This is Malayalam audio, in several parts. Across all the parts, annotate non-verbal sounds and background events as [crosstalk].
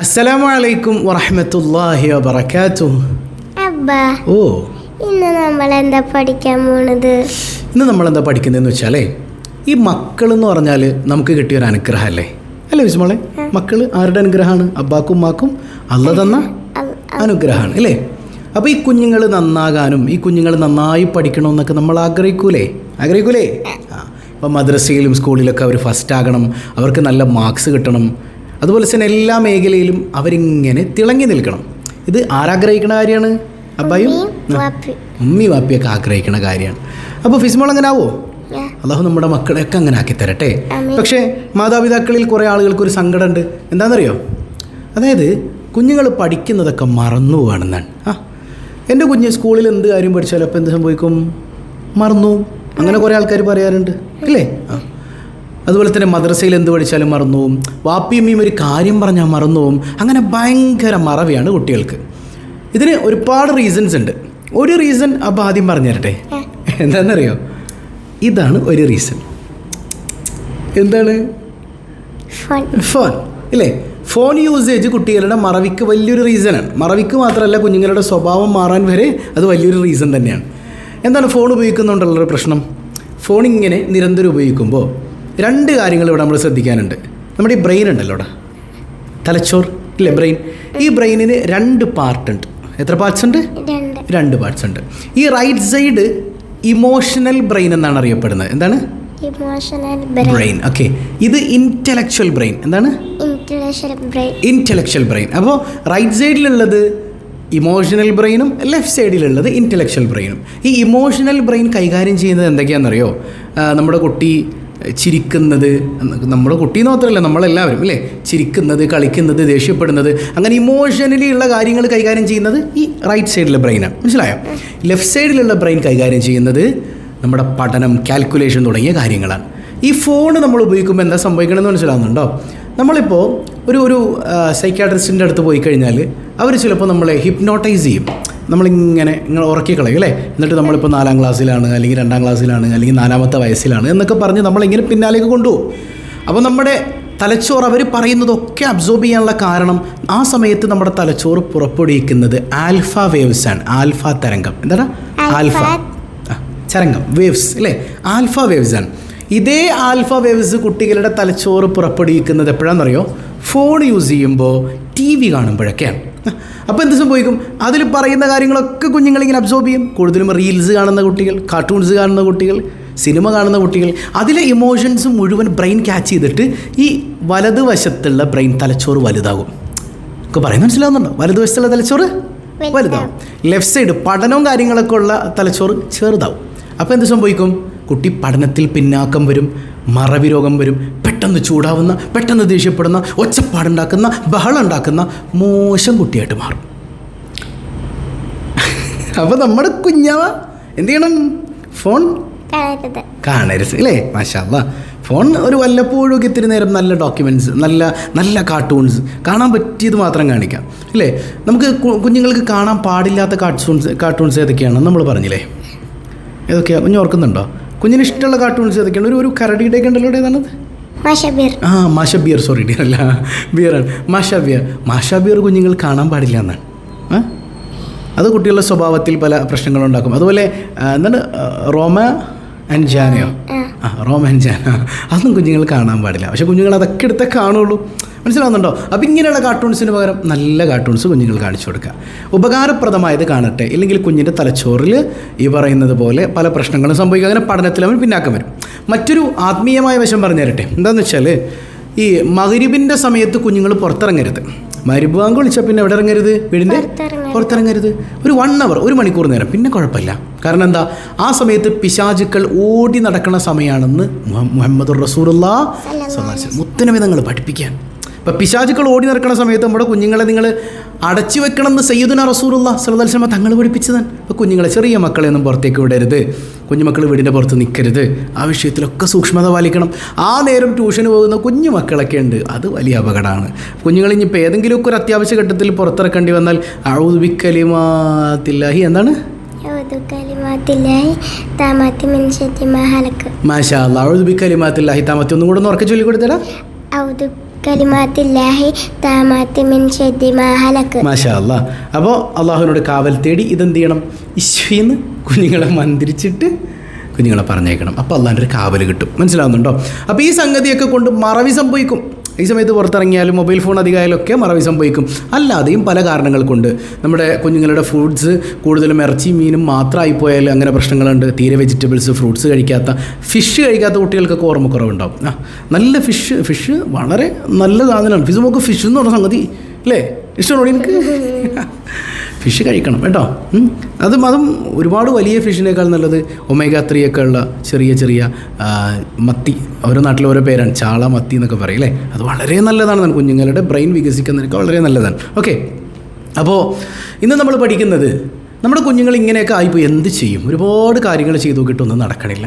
അസ്സലാമു അലൈക്കും വറഹ്മത്തുള്ളാഹി വബറകാതുഹു. അബ്ബ ഓ. ഇന്ന് നമ്മൾ എന്താ പഠിക്കാൻ പോണത്? ഇന്ന് നമ്മൾ എന്താ പഠിക്കുന്നതെന്ന് വെച്ചാലേ ഈ മക്കൾ എന്ന് പറഞ്ഞാൽ നമുക്ക് കിട്ടിയ ഒരു അനുഗ്രഹം അല്ലേ അല്ലേ വിസ്മോളെ മക്കൾ ആരുടെ അനുഗ്രഹമാണ്? അബ്ബാക്കും ഉമ്മാക്കും അല്ല തന്ന അനുഗ്രഹമാണ് അല്ലേ? അപ്പോൾ ഈ കുഞ്ഞുങ്ങൾ നന്നാകാനും ഈ കുഞ്ഞുങ്ങൾ നന്നായി പഠിക്കണമെന്നൊക്കെ നമ്മൾ ആഗ്രഹിക്കൂലേ? ആഗ്രഹിക്കൂലേ? ആ. ഇപ്പോൾ മദ്രസയിലും സ്കൂളിലൊക്കെ അവർ ഫസ്റ്റ് ആകണം അവർക്ക് നല്ല മാർക്സ് കിട്ടണം അതുപോലെ തന്നെ എല്ലാ മേഖലയിലും അവരിങ്ങനെ തിളങ്ങി നിൽക്കണം. ഇത് ആരാഗ്രഹിക്കുന്ന കാര്യമാണ്? അബ്ബായും. ഉമ്മി വാപ്പിയൊക്കെ ആഗ്രഹിക്കുന്ന കാര്യമാണ്. അപ്പോൾ ഫിസ്മോൾ അങ്ങനെ ആവോ അതാവും അള്ളാഹു നമ്മുടെ മക്കളെയൊക്കെ അങ്ങനെ ആക്കി തരട്ടെ. പക്ഷേ മാതാപിതാക്കളിൽ കുറേ ആളുകൾക്ക് ഒരു സങ്കടമുണ്ട്. എന്താണെന്നറിയോ? അതായത് കുഞ്ഞുങ്ങൾ പഠിക്കുന്നതൊക്കെ മറന്നു പോകണമെന്നാണ് ആ. എന്റെ കുഞ്ഞ് സ്കൂളിൽ എന്ത് കാര്യം പഠിച്ചാലും അപ്പോൾ എന്ത് സംഭവിക്കും? മറന്നു. അങ്ങനെ കുറേ ആൾക്കാർ പറയാറുണ്ട്. ഇല്ലേ? ആ. അതുപോലെ തന്നെ മദ്രസയിൽ എന്ത് പഠിച്ചാലും മറന്നുപോകും വാപ്പിയമ്മയും ഒരു കാര്യം പറഞ്ഞാൽ മറന്നുപോകും അങ്ങനെ ഭയങ്കര മറവിയാണ് കുട്ടികൾക്ക്. ഇതിന് ഒരുപാട് റീസൺസ് ഉണ്ട്. ഒരു റീസൺ അപ്പോൾ ആദ്യം പറഞ്ഞു തരട്ടെ എന്താണെന്നറിയോ? ഇതാണ് ഒരു റീസൺ എന്താണ്? ഫോൺ ഇല്ലേ? ഫോൺ യൂസേജ് കുട്ടികളുടെ മറവിക്ക് വലിയൊരു റീസണാണ് മറവിക്ക് മാത്രമല്ല കുഞ്ഞുങ്ങളുടെ സ്വഭാവം മാറാൻ വരെ അത് വലിയൊരു റീസൺ തന്നെയാണ്. എന്താണ് ഫോൺ ഉപയോഗിക്കുന്നുണ്ടുള്ളൊരു പ്രശ്നം? ഫോൺ ഇങ്ങനെ നിരന്തരം ഉപയോഗിക്കുമ്പോൾ രണ്ട് കാര്യങ്ങൾ ഇവിടെ നമ്മൾ ശ്രദ്ധിക്കാനുണ്ട്. നമ്മുടെ ഈ ബ്രെയിൻ ഉണ്ടല്ലോ ഇവിടെ. തലച്ചോർ ഇല്ലേ ബ്രെയിൻ ഈ ബ്രെയിനിന് രണ്ട് പാർട്ട് ഉണ്ട്. എത്ര പാർട്സ് ഉണ്ട്? രണ്ട്. പാർട്സ് ഉണ്ട്. ഈ റൈറ്റ് സൈഡ് ഇമോഷണൽ ബ്രെയിൻ എന്നാണ് അറിയപ്പെടുന്നത്. എന്താണ്? ബ്രെയിൻ ഓക്കെ ഇത് ഇന്റലക്ച്വൽ ബ്രെയിൻ എന്താണ്? ഇന്റലക്ച്വൽ ബ്രെയിൻ അപ്പോൾ റൈറ്റ് സൈഡിലുള്ളത് ഇമോഷണൽ ബ്രെയിനും ലെഫ്റ്റ് സൈഡിലുള്ളത് ഇന്റലക്ച്വൽ ബ്രെയിനും ഈ ഇമോഷണൽ ബ്രെയിൻ കൈകാര്യം ചെയ്യുന്നത് എന്തൊക്കെയാണെന്നറിയോ? നമ്മുടെ കുട്ടി ചിരിക്കുന്നത് നമ്മുടെ കുട്ടി മാത്രമല്ല നമ്മളെല്ലാവരും അല്ലേ? ചിരിക്കുന്നത് കളിക്കുന്നത് ദേഷ്യപ്പെടുന്നത് അങ്ങനെ ഇമോഷനലി ഉള്ള കാര്യങ്ങൾ കൈകാര്യം ചെയ്യുന്നത് ഈ റൈറ്റ് സൈഡിലെ ബ്രെയിനാണ് മനസ്സിലായോ? ലെഫ്റ്റ് സൈഡിലുള്ള ബ്രെയിൻ കൈകാര്യം ചെയ്യുന്നത് നമ്മുടെ പഠനം കാൽക്കുലേഷൻ തുടങ്ങിയ കാര്യങ്ങളാണ്. ഈ ഫോൺ നമ്മൾ ഉപയോഗിക്കുമ്പോൾ എന്താ സംഭവിക്കണമെന്ന് മനസ്സിലാവുന്നുണ്ടോ? നമ്മളിപ്പോൾ ഒരു ഒരു സൈക്കാട്രിസ്റ്റിന്റെ അടുത്ത് പോയി കഴിഞ്ഞാൽ അവർ ചിലപ്പോൾ നമ്മളെ ഹിപ്നോട്ടൈസ് ചെയ്യും. നമ്മളിങ്ങനെ ഇങ്ങനെ ഉറക്കി കളയും അല്ലേ? എന്നിട്ട് നമ്മളിപ്പോൾ നാലാം ക്ലാസ്സിലാണ് അല്ലെങ്കിൽ രണ്ടാം ക്ലാസ്സിലാണ് അല്ലെങ്കിൽ നാലാമത്തെ വയസ്സിലാണ് എന്നൊക്കെ പറഞ്ഞ് നമ്മളിങ്ങനെ പിന്നാലേക്ക് കൊണ്ടുപോകും. അപ്പോൾ നമ്മുടെ തലച്ചോറ് അവർ പറയുന്നതൊക്കെ അബ്സോർബ് ചെയ്യാനുള്ള കാരണം ആ സമയത്ത് നമ്മുടെ തലച്ചോറ് പുറപ്പെടുവിക്കുന്നത് ആൽഫ വേവ്സ് ആണ്. ആൽഫ തരംഗം. എന്താണ് ആൽഫ ചരംഗം. വേവ്സ് അല്ലേ? ആൽഫ വേവ്സ് ആണ്. ഇതേ ആൽഫ വേവ്സ് കുട്ടികളുടെ തലച്ചോറ് പുറപ്പെടുവിക്കുന്നത് എപ്പോഴാണെന്നറിയോ? ഫോൺ യൂസ് ചെയ്യുമ്പോൾ ടി വി കാണുമ്പോഴൊക്കെയാണ് അപ്പോൾ എന്ത് സംഭവിക്കും? അതിൽ പറയുന്ന കാര്യങ്ങളൊക്കെ കുഞ്ഞുങ്ങളിങ്ങനെ അബ്സോർബ് ചെയ്യും. കൂടുതലും റീൽസ് കാണുന്ന കുട്ടികൾ കാർട്ടൂൺസ് കാണുന്ന കുട്ടികൾ സിനിമ കാണുന്ന കുട്ടികൾ. അതിലെ ഇമോഷൻസ് മുഴുവൻ ബ്രെയിൻ ക്യാച്ച് ചെയ്തിട്ട് ഈ വലതുവശത്തുള്ള ബ്രെയിൻ തലച്ചോറ് വലുതാകും. ഒക്കെ പറയുന്നത് മനസ്സിലാവുന്നുണ്ടോ? വലതുവശത്തുള്ള തലച്ചോറ് വലുതാവും. വലുതാവും. ലെഫ്റ്റ് സൈഡ് പഠനവും കാര്യങ്ങളൊക്കെ ഉള്ള തലച്ചോറ് ചെറുതാവും. അപ്പോൾ എന്ത് സംഭവിക്കും? കുട്ടി പഠനത്തിൽ പിന്നാക്കം വരും മറവി രോഗം വരും പെട്ടെന്ന് ചൂടാവുന്ന പെട്ടെന്ന് ദേഷ്യപ്പെടുന്ന ഒച്ചപ്പാടുണ്ടാക്കുന്ന ബഹളം ഉണ്ടാക്കുന്ന മോശം കുട്ടിയായിട്ട് മാറും. അപ്പോൾ നമ്മുടെ കുഞ്ഞാവ എന്ത് ചെയ്യണം? ഫോൺ കാണരുത്. അല്ലേ മാഷാല്ല ഫോൺ ഒരു വല്ലപ്പോഴും ഒക്കെ ഇത്തിരി നേരം നല്ല ഡോക്യുമെന്റ്സ് നല്ല നല്ല കാർട്ടൂൺസ് കാണാൻ പറ്റിയത് മാത്രം കാണിക്കാം അല്ലേ നമുക്ക് കുഞ്ഞുങ്ങൾക്ക് കാണാൻ പാടില്ലാത്ത കാർട്ടൂൺസ് കാർട്ടൂൺസ് ഏതൊക്കെയാണ്? നമ്മൾ പറഞ്ഞില്ലേ? ഏതൊക്കെയാണ് കുഞ്ഞ് ഓർക്കുന്നുണ്ടോ? കുഞ്ഞിന് ഇഷ്ടമുള്ള കാർട്ടൂൺസ് ഏതൊക്കെയാണ്? ഒരു ഒരു കരടിയുടെ ഉണ്ടല്ലോ ഏതാണത്? ആ മാഷ ബിയർ സോറി ഡിയർ അല്ല ബിയറാണ് മാഷ ബിയർ മാഷ ബിയർ കുഞ്ഞുങ്ങൾ കാണാൻ പാടില്ല എന്നാണ്. അത് കുട്ടികളുടെ സ്വഭാവത്തിൽ പല പ്രശ്നങ്ങളുണ്ടാക്കും. അതുപോലെ എന്താണ് റോമ ആൻഡ് ജാനയോ? ആ റോമ ആൻഡ് ജാന. അതൊന്നും കുഞ്ഞുങ്ങൾ കാണാൻ പാടില്ല. പക്ഷെ കുഞ്ഞുങ്ങൾ അതൊക്കെ എടുത്തേ കാണുള്ളൂ. മനസ്സിലാവുന്നുണ്ടോ? അപ്പം ഇങ്ങനെയുള്ള കാർട്ടൂൺസിന് പകരം നല്ല കാർട്ടൂൺസ് കുഞ്ഞുങ്ങൾ കാണിച്ചു കൊടുക്കുക. ഉപകാരപ്രദമായത് കാണട്ടെ. ഇല്ലെങ്കിൽ കുഞ്ഞിന്റെ തലച്ചോറിൽ ഈ പറയുന്നത് പോലെ പല പ്രശ്നങ്ങളും സംഭവിക്കും. അങ്ങനെ പഠനത്തിൽ അവൻ പിന്നാക്കം വരും. മറ്റൊരു ആത്മീയമായ വശം പറഞ്ഞു തരട്ടെ. എന്താണെന്ന് വെച്ചാൽ ഈ മകരിബിന്റെ സമയത്ത് കുഞ്ഞുങ്ങൾ പുറത്തിറങ്ങരുത്. മരുഭാങ്ക് വിളിച്ചാൽ പിന്നെ എവിടെ ഇറങ്ങരുത്? വീടിന്റെ പുറത്തിറങ്ങരുത്. ഒരു വൺ അവർ ഒരു മണിക്കൂർ നേരം. പിന്നെ കുഴപ്പമില്ല. കാരണം എന്താ? ആ സമയത്ത് പിശാചുക്കൾ ഓടി നടക്കുന്ന സമയമാണെന്ന് മുഹ- മുഹമ്മദ് റസൂലുള്ള മുത്തനവിധങ്ങൾ പഠിപ്പിക്കാൻ. ഇപ്പം പിശാചുക്കൾ ഓടി നടക്കുന്ന സമയത്ത് നമ്മുടെ കുഞ്ഞുങ്ങളെ നിങ്ങൾ അടച്ചു വെക്കണം എന്ന് സയ്യിദുന റസൂലുള്ള ശർമ്മ തങ്ങൾ പഠിപ്പിച്ചതാണ്. ഇപ്പം കുഞ്ഞുങ്ങളെ ചെറിയ മക്കളെ ഒന്നും പുറത്തേക്ക് വിടരുത്. കുഞ്ഞുമക്കൾ വീടിന്റെ പുറത്ത് നിൽക്കരുത് ആ വിഷയത്തിലൊക്കെ സൂക്ഷ്മത പാലിക്കണം. ആ നേരം ട്യൂഷന് പോകുന്ന കുഞ്ഞു മക്കളൊക്കെ ഉണ്ട്. അത് വലിയ അപകടമാണ്. കുഞ്ഞുങ്ങൾ ഇനിയിപ്പോൾ ഏതെങ്കിലുമൊക്കെ ഒരു അത്യാവശ്യ ഘട്ടത്തിൽ പുറത്തിറക്കേണ്ടി വന്നാൽ ഔദ്ബിക്കലിമാത്തില്ലാഹി എന്താണ്? മാഷാ ഔദ്ബിക്കലിമാത്തില്ലാഹി താമത്തി ഒന്നും കൂടെ ഉറക്കെ ചൊല്ലി മാഷാ അല്ലാ അപ്പോൾ അള്ളാഹുവിനോട് കാവൽ തേടി ഇതെന്ത് ചെയ്യണം? ഇശ്വീന്ന് കുഞ്ഞുങ്ങളെ മന്ത്രിച്ചിട്ട് കുഞ്ഞുങ്ങളെ പറഞ്ഞേക്കണം. അപ്പോൾ അല്ലാണ്ട് ഒരു കാവൽ കിട്ടും. മനസ്സിലാവുന്നുണ്ടോ? അപ്പോൾ ഈ സംഗതിയൊക്കെ കൊണ്ട് മറവി സംഭവിക്കും. ഈ സമയത്ത് പുറത്തിറങ്ങിയാലും മൊബൈൽ ഫോൺ അധികമായാലും ഒക്കെ മറവി സംഭവിക്കും. അല്ലാതെയും പല കാരണങ്ങൾ കൊണ്ട് നമ്മുടെ കുഞ്ഞുങ്ങളുടെ ഫ്രൂട്ട്സ് കൂടുതലും ഇറച്ചി മീനും മാത്രമായി പോയാൽ അങ്ങനെ പ്രശ്നങ്ങളുണ്ട്. തീരെ വെജിറ്റബിൾസ് ഫ്രൂട്ട്സ് കഴിക്കാത്ത ഫിഷ് കഴിക്കാത്ത കുട്ടികൾക്കൊക്കെ ഓർമ്മക്കുറവുണ്ടാവും. ആ നല്ല ഫിഷ് ഫിഷ് വളരെ നല്ല സാധനമാണ് ഫിഷ് നമുക്ക് ഫിഷ് എന്ന് പറഞ്ഞ സംഗതി അല്ലേ? ഇഷ്ടമാണോ എനിക്ക് [laughs] ഫിഷ് കഴിക്കണം കേട്ടോ. അത് അതും ഒരുപാട് വലിയ ഫിഷിനേക്കാൾ നല്ലത് ഒമേഗ ത്രീ ഒക്കെ ഉള്ള ചെറിയ ചെറിയ മത്തി. ഓരോ നാട്ടിൽ ഓരോ പേരാണ്. ചാള മത്തി എന്നൊക്കെ പറയും അല്ലേ? അത് വളരെ നല്ലതാണ് കുഞ്ഞുങ്ങളുടെ ബ്രെയിൻ വികസിക്കുന്നതിനൊക്കെ വളരെ നല്ലതാണ്. ഓക്കെ അപ്പോൾ ഇന്ന് നമ്മൾ പഠിക്കുന്നത് നമ്മുടെ കുഞ്ഞുങ്ങൾ ഇങ്ങനെയൊക്കെ ആയിപ്പോൾ എന്ത് ചെയ്യും? ഒരുപാട് കാര്യങ്ങൾ ചെയ്തു നോക്കിയിട്ടൊന്നും നടക്കണില്ല.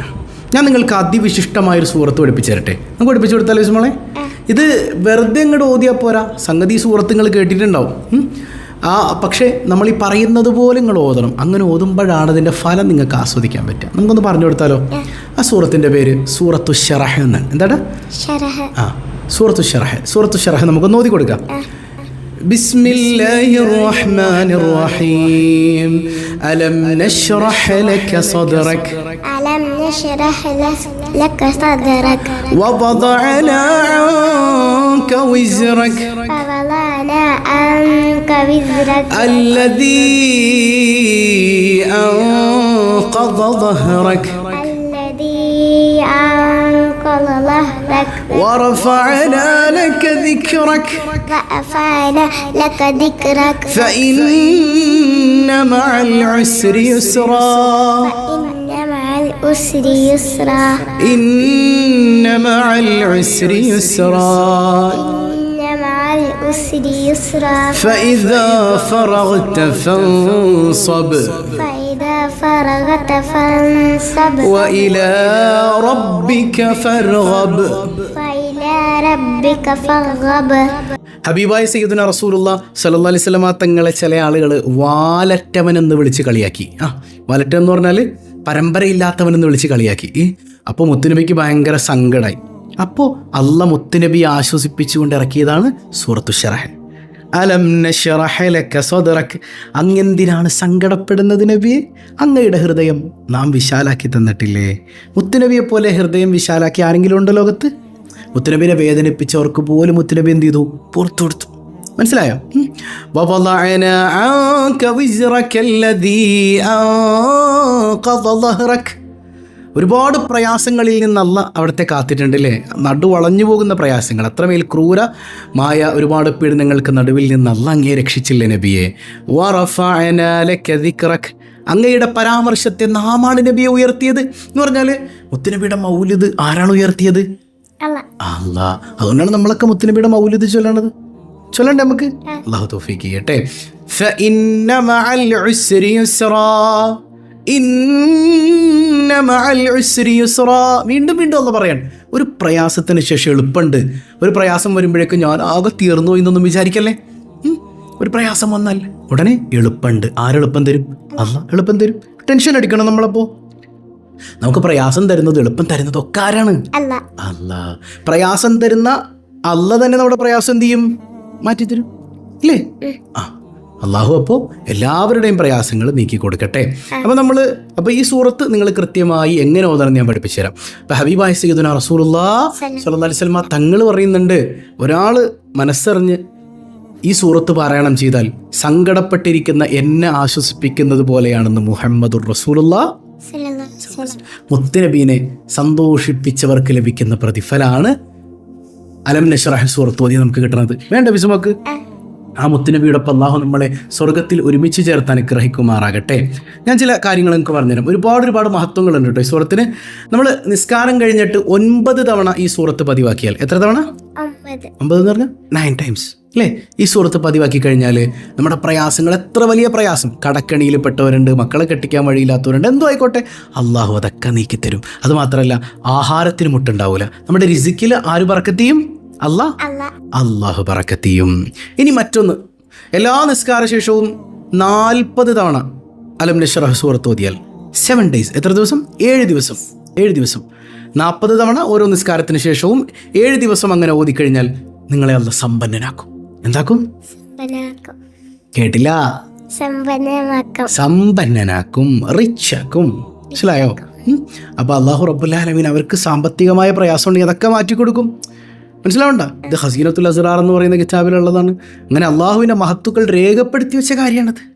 ഞാൻ നിങ്ങൾക്ക് അതിവിശിഷ്ടമായൊരു സുഹൃത്ത് പഠിപ്പിച്ചു തരട്ടെ. നമുക്ക് പഠിപ്പിച്ചു കൊടുത്താലോ വിസ്മോളെ ഇത് വെറുതെ അങ്ങോട്ട് ഓതിയാൽ പോരാ. സംഗതി സുഹൃത്തുങ്ങൾ കേട്ടിട്ടുണ്ടാവും. ആ പക്ഷേ നമ്മൾ ഈ പറയുന്നത് പോലെ നിങ്ങൾ ഓതണം അങ്ങനെ ഓതുമ്പോഴാണ് അതിൻ്റെ ഫലം നിങ്ങൾക്ക് ആസ്വദിക്കാൻ പറ്റുക നമുക്കൊന്ന് പറഞ്ഞു കൊടുത്താലോ ആ സൂറത്തിൻ്റെ പേര് സൂറത്തു ഷറഹ എന്നാണ് എന്താടാ ഷറഹ് ആ സൂറത്തു ഷറഹ സൂറത്തു ഷറഹ നമുക്കൊന്ന് ഓതി കൊടുക്കാം بسم الله الرحمن الرحيم ألم نشرح لك صدرك അലം നശ്റഹ് ലക സദ്റക ووضعنا عنك وزرك فوضعنا عنك وزرك. الذي أنقض ظهرك. الذي أنقض ظهرك. ورفعنا لك ذكرك. ورفعنا لك ذكرك. فإن مع العسر يسرا. إن مع الأسر يسرا. إن مع العسر يسرا. مع الأسر يسرا فإذا فرغت فانصب فإذا فرغت فانصب وإلى ربك فارغب وإلى ربك فارغب ഹബീബായ സയ്യിദുന റസൂലുള്ള സല്ലല്ലാഹു അലൈഹി വസല്ലമ തങ്ങളെ ചില ആളുകൾ വാലറ്റവൻ എന്ന് വിളിച്ച് കളിയാക്കി ആ വാലറ്റൻ എന്ന് പറഞ്ഞാൽ പരമ്പരയില്ലാത്തവൻ എന്ന് വിളിച്ച് കളിയാക്കി ഈ അപ്പോൾ മുത്തുനബിക്ക് ഭയങ്കര സങ്കടമായി അപ്പോൾ അല്ല മുത്തുനബി ആശ്വസിപ്പിച്ചുകൊണ്ട് ഇറക്കിയതാണ് സൂറത്തു ഷറഹ് അലം നശ്റഹ ലക സദ്റക് അങ്ങെന്തിനാണ് സങ്കടപ്പെടുന്നത് നബിയെ അങ്ങയുടെ ഹൃദയം നാം വിശാലാക്കി തന്നിട്ടില്ലേ മുത്തുനബിയെ പോലെ ഹൃദയം വിശാലാക്കി ആരെങ്കിലും ഉണ്ടോ ലോകത്ത് മുത്തുനബിനെ വേദനിപ്പിച്ചവർക്ക് പോലും മുത്തുനബി എന്ത് ചെയ്തു പുറത്തു കൊടുത്തു മനസ്സിലായോ ഉം. وَوَضَعْنَا عَنكَ وِزْرَكَ الَّذِي أَنقَضَ ظَهْرَكَ ഒരുപാട് പ്രയാസങ്ങളിൽ നിന്നല്ല അവിടുത്തെ കാത്തിട്ടുണ്ട് അല്ലേ നടു വളഞ്ഞു പോകുന്ന പ്രയാസങ്ങൾ. അത്രമേൽ ക്രൂരമായ ഒരുപാട് പീഡനങ്ങൾക്ക് നടുവിൽ നിന്നല്ല അങ്ങേ രക്ഷിച്ചില്ലേ നബിയെ? അങ്ങയുടെ പരാമർശത്തെ നാമാണ് നബിയെ ഉയർത്തിയത്. എന്ന് പറഞ്ഞാൽ മുത്തുനബിയുടെ മൗലിദ് ആരാണ് ഉയർത്തിയത്? അല്ല. അതുകൊണ്ടാണ് നമ്മളൊക്കെ മുത്തുനബിയുടെ മൗലിദ് ചൊല്ലണത്. ചൊല്ലണ്ടേ നമുക്ക്? അള്ളാഹു തോഫിക്ക് ചെയ്യട്ടെ. വീണ്ടും വീണ്ടും ഒന്ന് പറയാൻ. ഒരു പ്രയാസത്തിന് ശേഷം എളുപ്പമുണ്ട്. ഒരു പ്രയാസം വരുമ്പോഴേക്കും ഞാൻ ആകെ തീർന്നു എന്നൊന്നും വിചാരിക്കല്ലേ? ഒരു പ്രയാസം വന്നാൽ ഉടനെ എളുപ്പമുണ്ട്. ആരെളുപ്പം തരും? അല്ല എളുപ്പം തരും. ടെൻഷൻ അടിക്കണം നമ്മളപ്പോ. നമുക്ക് പ്രയാസം തരുന്നത് എളുപ്പം തരുന്നത് ഒക്കെ ആരാണ്? അല്ല പ്രയാസം തരുന്ന അല്ല തന്നെ നമ്മുടെ പ്രയാസം എന്ത് ചെയ്യും? മാറ്റിത്തരും. ഇല്ലേ? ആ. അള്ളാഹു അപ്പോൾ എല്ലാവരുടെയും പ്രയാസങ്ങൾ നീക്കി കൊടുക്കട്ടെ. അപ്പോൾ നമ്മൾ അപ്പോൾ ഈ സൂറത്ത് നിങ്ങൾ കൃത്യമായി എങ്ങനെ ഓതാൻ ഞാൻ പഠിപ്പിച്ചു തരാം. അപ്പോൾ ഹബീബായ സീദുന റസൂലുല്ലാ സല്ലാ സ്വലമ തങ്ങൾ പറയുന്നുണ്ട് ഒരാൾ മനസ്സറിഞ്ഞ് ഈ സൂറത്ത് പാരായണം ചെയ്താൽ സങ്കടപ്പെട്ടിരിക്കുന്ന എന്നെ ആശ്വസിപ്പിക്കുന്നത് പോലെയാണെന്ന് മുഹമ്മദുർ റസൂലുള്ള മുത്തനബീനെ സന്തോഷിപ്പിച്ചവർക്ക് ലഭിക്കുന്ന പ്രതിഫലാണ്. അലം നഷറാഹ് സൂറത്ത് ഓതി നമുക്ക് കിട്ടുന്നത് വേണ്ട വിസുമക്ക് ആ മുത്തുനബിയോടൊപ്പം അള്ളാഹു നമ്മളെ സ്വർഗത്തിൽ ഒരുമിച്ച് ചേർത്ത് അനുഗ്രഹിക്കുമാറാകട്ടെ. ഞാൻ ചില കാര്യങ്ങൾ നിങ്ങൾക്ക് പറഞ്ഞുതരാം. ഒരുപാട് ഒരുപാട് മഹത്വങ്ങളുണ്ട് കേട്ടോ ഈ സൂറത്തിന്. നമ്മൾ നിസ്കാരം കഴിഞ്ഞിട്ട് ഒൻപത് തവണ ഈ സൂറത്ത് പതിവാക്കിയാൽ എത്ര തവണ? ഒമ്പത്. എന്ന് പറഞ്ഞാൽ നയൻ ടൈംസ് അല്ലേ? ഈ സുഹൃത്ത് പതിവാക്കി കഴിഞ്ഞാൽ നമ്മുടെ പ്രയാസങ്ങൾ എത്ര വലിയ പ്രയാസം. കടക്കണിയിൽ പെട്ടവരുണ്ട് മക്കളെ കെട്ടിക്കാൻ വഴിയില്ലാത്തവരുണ്ട് എന്തോ ആയിക്കോട്ടെ. അള്ളാഹു അതൊക്കെ നീക്കിത്തരും. അതുമാത്രമല്ല ആഹാരത്തിന് മുട്ടുണ്ടാവില്ല നമ്മുടെ രിസിക്കിൽ ആര് പറക്കത്തെയും? അല്ലാ? അള്ളാഹു പറക്കത്തിയും ഇനി മറ്റൊന്ന്. എല്ലാ നിസ്കാര ശേഷവും നാൽപ്പത് തവണ അലം നഷ്റഹ് സൂറത്ത് ഓതിയാൽ സെവൻ ഡേയ്സ് എത്ര ദിവസം? ഏഴ് ദിവസം. ഏഴ് ദിവസം. നാൽപ്പത് തവണ ഓരോ നിസ്കാരത്തിന് ശേഷവും ഏഴ് ദിവസം അങ്ങനെ ഓതിക്കഴിഞ്ഞാൽ നിങ്ങളെ അല്ല സമ്പന്നനാക്കും. എന്താക്കും? കേട്ടില്ല? സമ്പന്നനാക്കും. റിച്ച് ആക്കും മനസ്സിലായോ അപ്പൊ അള്ളാഹു റബ്ബുല്ലാലമീൻ അവർക്ക് സാമ്പത്തികമായ പ്രയാസം ഉണ്ടെങ്കിൽ അതൊക്കെ മാറ്റി കൊടുക്കും മനസ്സിലാവണ്ട? ഇത് ഹസീനത്തുൽ അസ്റാർ എന്ന് പറയുന്ന കിതാബിലുള്ളതാണ്. അങ്ങനെ അള്ളാഹുവിന്റെ മഹത്വക്കൾ രേഖപ്പെടുത്തി വെച്ച കാര്യമാണത്.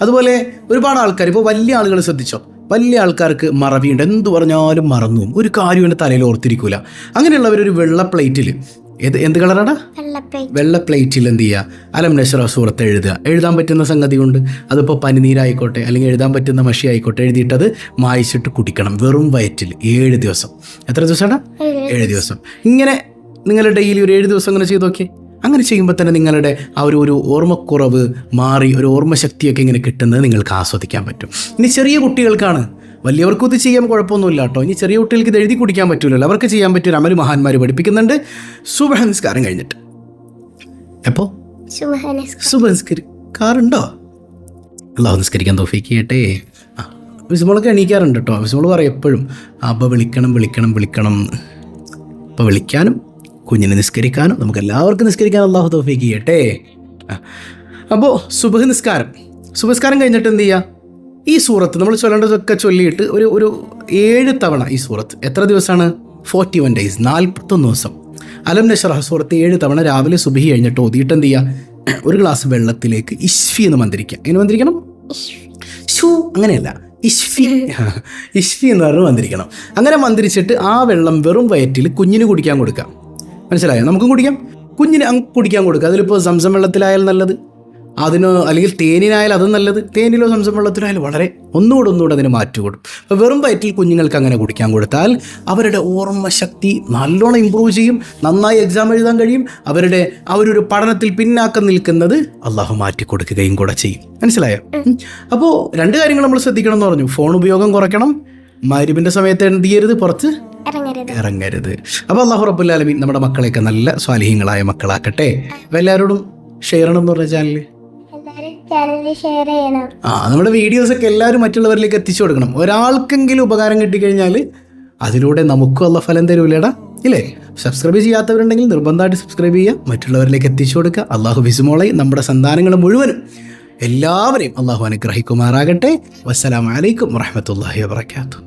അതുപോലെ ഒരുപാട് ആൾക്കാർ ഇപ്പോൾ വലിയ ആളുകൾ ശ്രദ്ധിച്ചോ? വലിയ ആൾക്കാർക്ക് മറവിയുണ്ട്. എന്ത് പറഞ്ഞാലും മറന്നു. ഒരു കാര്യം എന്റെ തലയിൽ ഓർത്തിരിക്കൂല. അങ്ങനെയുള്ളവർ ഒരു വെള്ള പ്ലേറ്റിൽ ഏത് എന്ത് കളറാടാ? വെള്ളപ്പേറ്റ് വെള്ള പ്ലേറ്റിൽ എന്ത് ചെയ്യുക അലം നഷറ സൂറത്ത് എഴുതുക. എഴുതാൻ പറ്റുന്ന സംഗതി കൊണ്ട് അതിപ്പോൾ പനിനീരായിക്കോട്ടെ അല്ലെങ്കിൽ എഴുതാൻ പറ്റുന്ന മഷി ആയിക്കോട്ടെ എഴുതിയിട്ടത് മായിച്ചിട്ട് കുടിക്കണം വെറും വയറ്റിൽ ഏഴ് ദിവസം. എത്ര ദിവസമാണ് ഏഴ് ദിവസം. ഇങ്ങനെ നിങ്ങൾ ഡെയിലി ഒരു ഏഴ് ദിവസം അങ്ങനെ ചെയ്ത് നോക്കിയേ അങ്ങനെ ചെയ്യുമ്പോൾ തന്നെ നിങ്ങളുടെ ആ ഒരു ഒരു ഓർമ്മക്കുറവ് മാറി ഒരു ഓർമ്മശക്തിയൊക്കെ ഇങ്ങനെ കിട്ടുന്നത് നിങ്ങൾക്ക് ആസ്വദിക്കാൻ പറ്റും. ഇനി ചെറിയ കുട്ടികൾക്കാണ്. വലിയവർക്കും ഇത് ചെയ്യാൻ കുഴപ്പമൊന്നുമില്ല കേട്ടോ. ഇനി ചെറിയ കുട്ടികൾക്ക് ഇത് എഴുതി കുടിക്കാൻ പറ്റില്ലല്ലോ അവർക്ക് ചെയ്യാൻ പറ്റിയ അമൽ മഹാന്മാർ പഠിപ്പിക്കുന്നുണ്ട്. സുബഹ നിസ്കാരം കഴിഞ്ഞിട്ട്. എപ്പോൾ സുബഹനസ് സുബ നിസ്കരിക്കാറുണ്ടോ അള്ളാഹു നിസ്കരിക്കാൻ തോഫിക്ക് ചെയ്യട്ടെ ആ വിസ്മോളൊക്കെ എണീക്കാറുണ്ട് കേട്ടോ. വിസ്മോൾ പറയും എപ്പോഴും അപ്പോൾ വിളിക്കണം വിളിക്കണം വിളിക്കണം. അപ്പോൾ വിളിക്കാനും കുഞ്ഞിനെ നിസ്കരിക്കാനും നമുക്ക് എല്ലാവർക്കും നിസ്കരിക്കാൻ അള്ളാഹു തോഫിക്ക് ചെയ്യട്ടെ അപ്പോൾ സുബഹ് നിസ്കാരം. സുബസ്കാരം കഴിഞ്ഞിട്ട് എന്ത് ചെയ്യുക ഈ സൂറത്ത് നമ്മൾ ചൊല്ലേണ്ടതൊക്കെ ചൊല്ലിയിട്ട് ഒരു ഒരു ഏഴ് തവണ ഈ സൂറത്ത്. എത്ര ദിവസമാണ് ഫോർട്ടി വൺ ഡേയ്സ് നാൽപ്പത്തൊന്ന് ദിവസം. അലം നഷറഹ സൂറത്ത് ഏഴ് തവണ രാവിലെ സുബഹി കഴിഞ്ഞിട്ട് ഓതിയിട്ട് എന്ത് ചെയ്യുക ഒരു ഗ്ലാസ് വെള്ളത്തിലേക്ക് ഇഷ്ഫി എന്ന് മന്ത്രിക്കുക. എങ്ങനെ മന്ത്രിക്കണം? ഷൂ അങ്ങനെയല്ല. ഇഷ്ഫി ഇഷ്ഫി എന്ന് പറഞ്ഞ് മന്ത്രിക്കണം. അങ്ങനെ മന്ത്രിച്ചിട്ട് ആ വെള്ളം വെറും വയറ്റിൽ കുഞ്ഞിന് കുടിക്കാൻ കൊടുക്കാം മനസ്സിലായോ? നമുക്കും കുടിക്കാം. കുഞ്ഞിന് അങ്ങ് കുടിക്കാൻ കൊടുക്കുക അതിലിപ്പോൾ സംസം വെള്ളത്തിലായാൽ നല്ലത്. അതിനോ അല്ലെങ്കിൽ തേനിനായാലും അതും നല്ലത്. തേനിലോ സംസം വെള്ളത്തിനായാലും വളരെ ഒന്നുകൂടെ ഒന്നുകൂടെ അതിന് മാറ്റി കൊടുക്കും അപ്പോൾ വെറും വയറ്റിൽ കുഞ്ഞുങ്ങൾക്ക് അങ്ങനെ കുടിക്കാൻ കൊടുത്താൽ അവരുടെ ഓർമ്മശക്തി നല്ലോണം ഇമ്പ്രൂവ് ചെയ്യും. നന്നായി എക്സാം എഴുതാൻ കഴിയും. അവരുടെ അവരൊരു പഠനത്തിൽ പിന്നാക്കം നിൽക്കുന്നത് അള്ളാഹു മാറ്റി കൊടുക്കുകയും കൂടെ ചെയ്യും. മനസ്സിലായോ? അപ്പോൾ രണ്ട് കാര്യങ്ങൾ നമ്മൾ ശ്രദ്ധിക്കണം എന്ന് പറഞ്ഞു. ഫോൺ ഉപയോഗം കുറയ്ക്കണം. മരുവിന്റെ സമയത്ത് എന്ത് ചെയ്യരുത് പുറത്ത്? ഇറങ്ങരുത്. അപ്പൊ അപ്പോൾ അള്ളാഹു റബ്ബുല്ലാലമീൻ നമ്മുടെ മക്കളെയൊക്കെ നല്ല സ്വാലിഹ്യങ്ങളായ മക്കളാക്കട്ടെ. അപ്പോൾ എല്ലാവരോടും ഷെയർ ചെയ്യണം എന്ന് പറഞ്ഞ ചെയ്യണം. ആ നമ്മുടെ വീഡിയോസ് ഒക്കെ എല്ലാവരും മറ്റുള്ളവരിലേക്ക് എത്തിച്ചു കൊടുക്കണം. ഒരാൾക്കെങ്കിലും ഉപകാരം കിട്ടിക്കഴിഞ്ഞാൽ അതിലൂടെ നമുക്കും അള്ള ഫലം തരൂലേടാ. ഇല്ലേ? സബ്സ്ക്രൈബ് ചെയ്യാത്തവരുണ്ടെങ്കിൽ നിർബന്ധമായിട്ട് സബ്സ്ക്രൈബ് ചെയ്യുക. മറ്റുള്ളവരിലേക്ക് എത്തിച്ചു കൊടുക്കുക. അള്ളാഹു ബിസുമോളെ നമ്മുടെ സന്താനങ്ങൾ മുഴുവനും എല്ലാവരെയും അള്ളാഹു അനുഗ്രഹിക്കുമാറാകട്ടെ. വസ്സലാമലൈക്കും വറഹമത്തല്ലാഹി വാത്തു